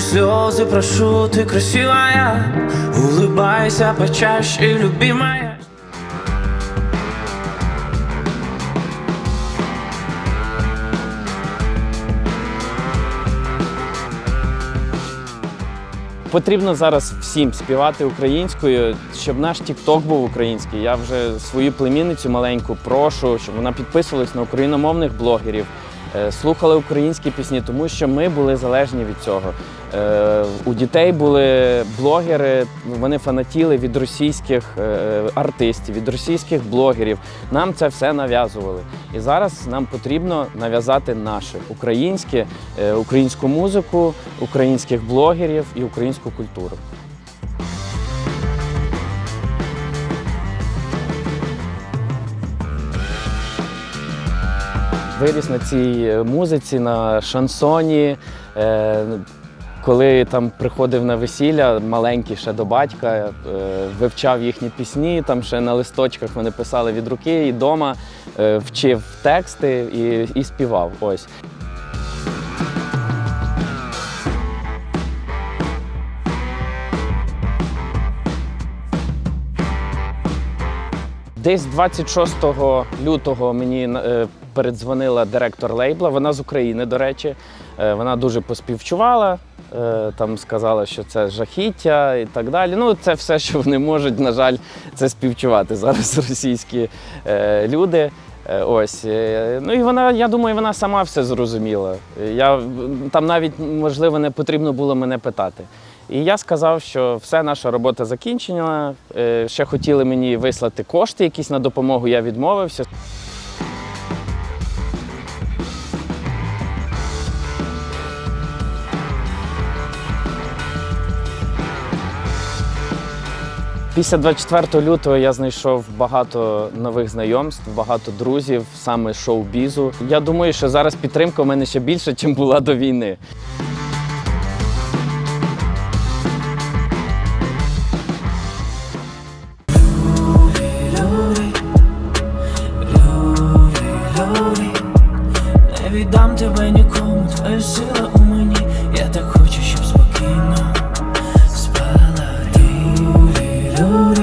слезы прошу, ты красивая Улыбайся почаще, любимая Потрібно зараз всім співати українською, щоб наш тікток був український. Я вже свою племінницю маленьку прошу, щоб вона підписувалась на україномовних блогерів, е, слухала українські пісні, тому що ми були залежні від цього. Е, У дітей були блогери, вони фанатіли від російських е, артистів, від російських блогерів. Нам це все нав'язували. І зараз нам потрібно нав'язати наше українське, українську музику, українських блогерів і українську культуру. Виріс на цій е, музиці, на шансоні. Е, коли там приходив на весілля, маленький ще до батька, е, вивчав їхні пісні, там ще на листочках вони писали від руки і вдома вчив тексти і, і співав. Ось. Десь 26 лютого мені передзвонила директор лейбла. Вона з України, до речі. Е, Вона дуже поспівчувала. е, Там сказала, що це жахіття і так далі. Ну, це все, що вони можуть, на жаль, це співчувати зараз російські е, люди. Ось ну і вона, я думаю, вона сама все зрозуміла. Я там навіть можливо не потрібно було мене питати. І я сказав, що все, наша робота закінчена. Ще хотіли мені вислати кошти якісь на допомогу, я відмовився. Після 24 лютого я знайшов багато нових знайомств, багато друзів, саме шоу-бізу. Я думаю, що зараз підтримка у мене ще більше, ніж була до війни. Віддам тебе нікому, твоя сила так